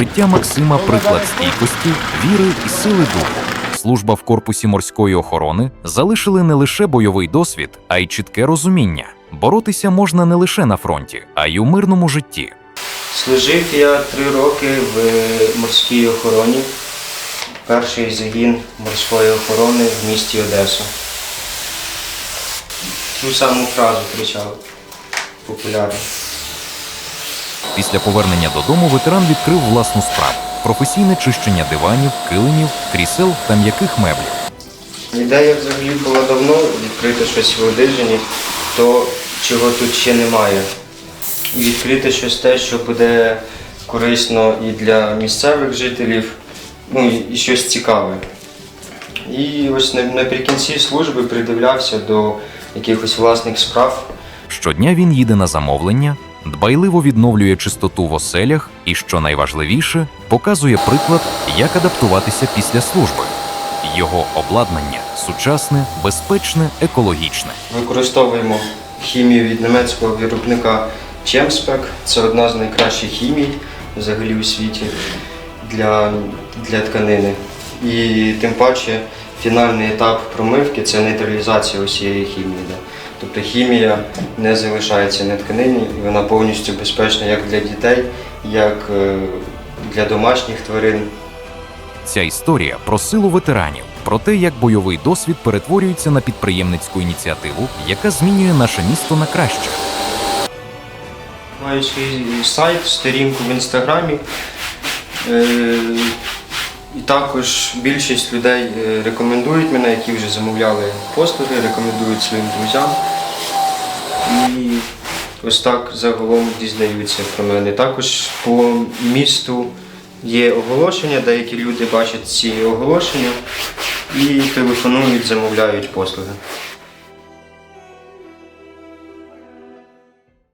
Життя Максима приклад стійкості, віри і сили духу. Служба в корпусі морської охорони залишили не лише бойовий досвід, а й чітке розуміння. Боротися можна не лише на фронті, а й у мирному житті. Служив я три роки в морській охороні. Перший загін морської охорони в місті Одеса. Ту саму фразу кричав популярно. Після повернення додому ветеран відкрив власну справу професійне чищення диванів, килимів, крісел та м'яких меблів. Ідея взагалі була давно відкрити щось в Одижині, то чого тут ще немає. І відкрити щось те, що буде корисно і для місцевих жителів, ну і щось цікаве. І ось наприкінці служби придивлявся до якихось власних справ. Щодня він їде на замовлення, дбайливо відновлює чистоту в оселях і, що найважливіше, показує приклад, як адаптуватися після служби. Його обладнання сучасне, безпечне, екологічне. Використовуємо хімію від німецького виробника Чемспек. Це одна з найкращих хімій взагалі у світі для, для тканини. І тим паче фінальний етап промивки це нейтралізація усієї хімії. Тобто хімія не залишається на тканині, і вона повністю безпечна як для дітей, як е, для домашніх тварин. Ця історія про силу ветеранів, про те, як бойовий досвід перетворюється на підприємницьку ініціативу, яка змінює наше місто на краще. Маю свій сайт, сторінку в інстаграмі. Також більшість людей е, рекомендують мене, які вже замовляли послуги, рекомендують своїм друзям. І ось так загалом дізнаються про мене. Також по місту є оголошення, деякі люди бачать ці оголошення і телефонують, замовляють послуги.